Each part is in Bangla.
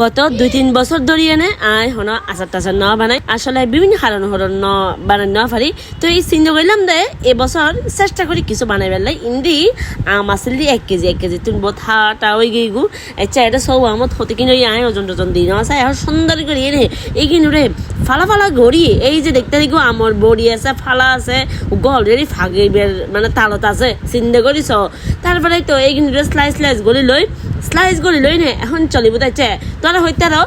গত দুই তিন বছর ধরিয়ে নে আই হন আচার টাচার ন বানাই। আসলে বিভিন্ন কারণ হরণ ন বানাই ন পারি তো এই চিন্তা করলাম দে এবছর চেষ্টা করি কিছু বানাই পেলাই ইন্দি আম আসল দি এক কেজি এক কেজি তুমি বোধ হাটা ওই গিয়ে গু। আচ্ছা এটা সব আমত হতে কিনে আয় ওজন টোজন ন চাই এখন সুন্দর করি এনে এই কিন্তু রে ফালা ফালা গড়ি, এই যে দেখতে দেখো আমার বড়ি আছে, ফালা আছে অলরেডি ফাগে মানে তালত আছে, চিন্তা করিস তারপরে তো এই কিনে স্লাইস স্লাইস গড়ি লৈ স্লাইস গড়ি লৈ নে, এখন চলিব তাইছে। তোরা হইতে আরও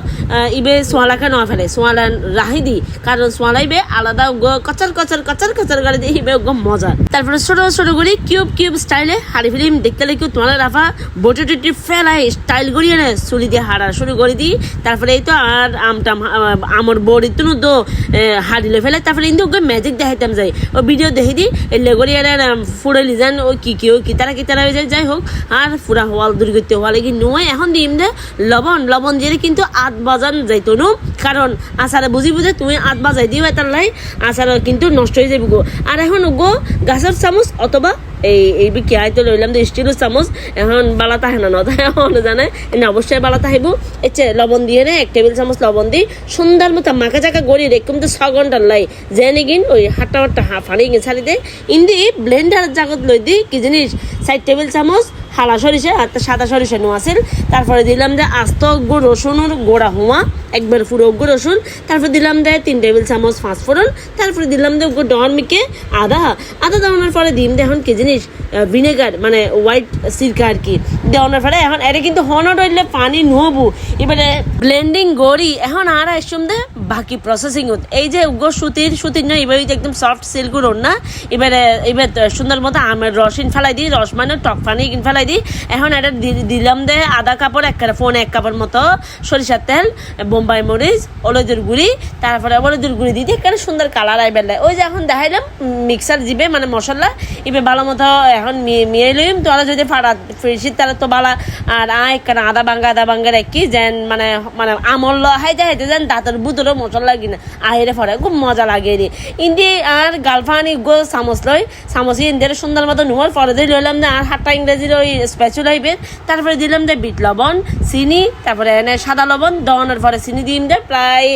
ইবে সোয়ালাকে ন ফেলে সোয়ালা রাহি দি কারণ সোয়ালাইবে আলাদা কচার কচার কচার কচার করে দিয়ে ইবে মজা। তারপরে ছোট ছোট করে কিউব কিউব স্টাইলে হাড়ি ফিলিম দেখতে লাগি তোমার রাফা বটি টুটি ফেলাই স্টাইল করিয়ে নে চুলি দিয়ে হাড়া শুরু করে দিই তারপরে এই তো আর আমটা আমার বড়ি তুনু তো হাড়িলে ফেলে তারপরে কিন্তু ওকে ম্যাজিক দেখাইতাম যাই। ও ভিডিও দেখে দিই লেগরি ফুড়ে লিজান ও কি কি ও কিতারা কিতারা হয়ে যায়, যাই হোক আর ফুরা হওয়াল দূর করতে হওয়া লাগি নয় এখন দিম দে। লবণ লবণ দিয়ে কিন্তু আট বাজান যাইতো নো? কারণ আচারে বুঝি বুঝে তুমি আট বাজাই দিও এটার লাই আচার কিন্তু নষ্ট হয়ে যাবে গো। আর এখন গো গাছের চামচ অথবা এই এই বি কিয়াই তো লইলাম তো স্টিলের চামচ, এখন বালা তাহে না নয় এখন জানে। এনে অবশ্যই বালা তাহিব এচ্ছে লবণ দিয়ে নে, এক টেবিল চামচ লবণ দি, সুন্দর মতো মাখা চাকা গড়ি রেখম তো ছ ঘণ্টার লাই, যে নিগিন ওই হাট্টা হাট্টা হা, ফানি গিয়ে ছাড়ি দে। ইন্দি ব্লেন্ডার জাগত লই দি, কি জিনিস চার টেবিল চামচ, হালা সরিষা আর সাদা সরিষা নো আছিল। তারপরে দিলাম যে আস্ত গো রসুনের গোড়া হুয়া একবার পুরো গো রসুন তারপর দিলাম দে তিন টেবিল চামচ পাঁচ ফোড়ন তারপরে দিলাম দে গো ডর মিকে, আদা। আদা দেওয়ানোর পরে দিম দে, এখন কি জিনিস ভিনেগার মানে হোয়াইট সিরকা আর কি দেওয়ানোর ফলে। এখন এটা কিন্তু হনট হইলে পানি নুবু এবারে ব্লেন্ডিং গড়ি, এখন আর আসুম দে বাকি প্রসেসিং এই যে গো সুতির সুতির নয় এবার একদম সফট সিল্কুর না, এবারে, এবার সুন্দর মতো আমের রসিন ফেলাই দিই রস মানে টক পানি ফেলাই দিই। এখন এটা দিলাম দে আধা কাপড় এক ফোন এক কাপড় মতো, সরিষার তেল, বোম্বাই মরিচ, হলুদের গুঁড়ি, তারপরে হলুদের গুঁড়ি দিয়ে এখানে সুন্দর কালার আই বেলায় ওই যে এখন দেখাইলাম মিক্সার জিবে মানে মশলা, এবার ভালো মতো এখন মিয়ে লইম তোরা যদি ফাড়া ফিরছিস তাহলে তো বালা, আর আয় কেন আদা বাঙ্গা আদা বাঙ্গা রাখি যেন মানে মানে আমল হাইতে হাইতে যেন দাঁতের বুতরও মশলা কিনা আহিরে ফরে খুব মজা লাগে রে ইন্দি আর গালফানি গো চামচ লই চামচ ইন্দির সুন্দর মতো নুয়ার পরে দিয়ে লইলাম যে আর হাতটা ইংরেজির ওই স্পেচুল হইবে তারপরে দিলাম যে বিট লবণ, চিনি তারপরে এনে সাদা লবণ দেওয়ানোর পরে চিনি দিম দে প্রায়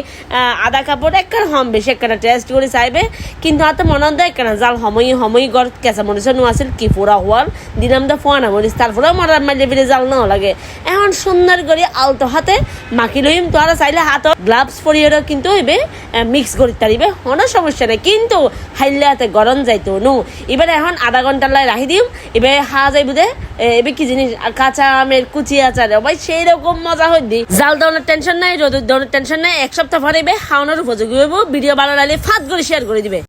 আধা কাপড় একখানা হম বেশি একখানা টেস্ট করে চাইবে কিন্তু হাতে মনে দেয় একখানা জাল সময় সময় গড় কেঁচা মরিচ নো আছিল কি পুরা হওয়ার দিলাম দে ফোয়ানা মরিচ তারপরে মরার মাইলে ফিরে জাল না লাগে। এখন সুন্দর করে আলতো হাতে মাখি লইম তোরা চাইলে হাত গ্লাভস পরিয়ে কিন্তু হইবে মিক্স করি তারিবে কোনো সমস্যা নেই, কিন্তু হাইলে হাতে গরম যাইতো নো। এবার এখন আধা ঘণ্টার লাই রাখি দিম এবার হা যায় বুঝে এবে কি জিনিস কাঁচা আমের কুচি আচার ভাই সেই রকম মজা হই দি। জাল দেওয়ানোর টেনশন নাই রোদের দেওয়ানোর টেনশন নাই, এক সপ্তাহ পরে এবে খাওয়ানোর উপযোগী হইব, ভিডিও ভালো লাগলে ফাঁদ করে শেয়ার করে দিবে।